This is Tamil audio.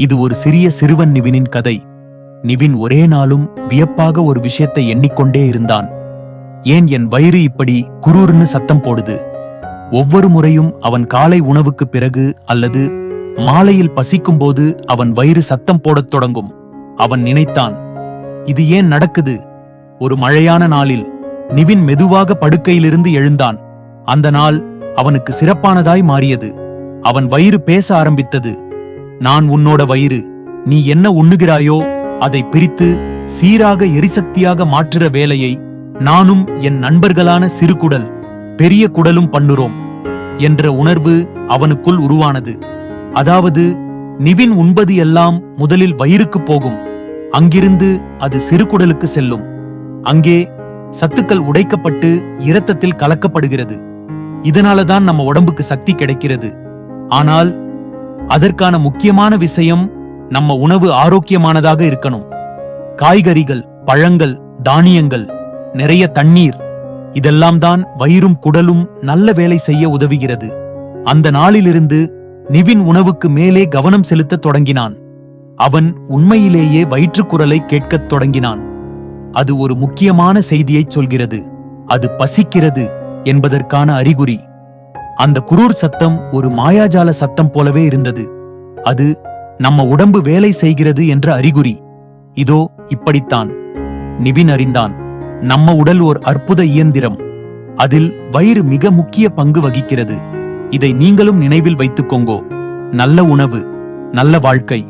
இது ஒரு சிறிய சிறுவன் நிவினின் கதை. நிவின் ஒரே நாளும் வியப்பாக ஒரு விஷயத்தை எண்ணிக்கொண்டே இருந்தான். ஏன் என் வயிறு இப்படி குரூர்னு சத்தம் போடுது? ஒவ்வொரு முறையும் அவன் காலை உணவுக்குப் பிறகு அல்லது மாலையில் பசிக்கும்போது அவன் வயிறு சத்தம் போடத் தொடங்கும். அவன் நினைத்தான் இது ஏன் நடக்குது? ஒரு மழையான நாளில். நிவின் மெதுவாக படுக்கையிலிருந்து எழுந்தான். அந்த நாள் அவனுக்கு சிறப்பானதாய் மாறியது. அவன் வயிறு பேச ஆரம்பித்தது. நான் உன்னோட வயிறு. நீ என்ன உண்ணுகிறாயோ அதை பிரித்து சீராக எரிசக்தியாக மாற்றுற வேலையை நானும் என் நண்பர்களான சிறு குடல் பெரிய குடலும் பண்ணுறோம் என்ற உணர்வு அவனுக்குள் உருவானது. அதாவது நிவின் உண்பது எல்லாம் முதலில் வயிறுக்கு போகும். அங்கிருந்து அது சிறுகுடலுக்கு செல்லும். அங்கே சத்துக்கள் உடைக்கப்பட்டு இரத்தத்தில் கலக்கப்படுகிறது. இதனாலதான் நம்ம உடம்புக்கு சக்தி கிடைக்கிறது. ஆனால் அதற்கான முக்கியமான விஷயம் நம்ம உணவு ஆரோக்கியமானதாக இருக்கணும். காய்கறிகள் பழங்கள் தானியங்கள் நிறைய தண்ணீர் இதெல்லாம் தான் வயிறும் குடலும் நல்ல வேலை செய்ய உதவுகிறது. அந்த நாளிலிருந்து நிவின் உணவுக்கு மேலே கவனம் செலுத்தத் தொடங்கினான். அவன் உண்மையிலேயே வயிற்றுக்குரலை கேட்கத் தொடங்கினான். அது ஒரு முக்கியமான செய்தியைச் சொல்கிறது. அது பசிக்கிறது என்பதற்கான அறிகுறி. அந்த குரூர் சத்தம் ஒரு மாயாஜால சத்தம் போலவே இருந்தது. அது நம்ம உடம்பு வேலை செய்கிறது என்ற அறிகுறி. இதோ இப்படித்தான். நிவின் அறிந்தான். நம்ம உடல் ஓர் அற்புத இயந்திரம். அதில் வயிறு மிக முக்கிய பங்கு வகிக்கிறது. இதை நீங்களும் நினைவில் வைத்துக்கோங்கோ. நல்ல உணவு நல்ல வாழ்க்கை.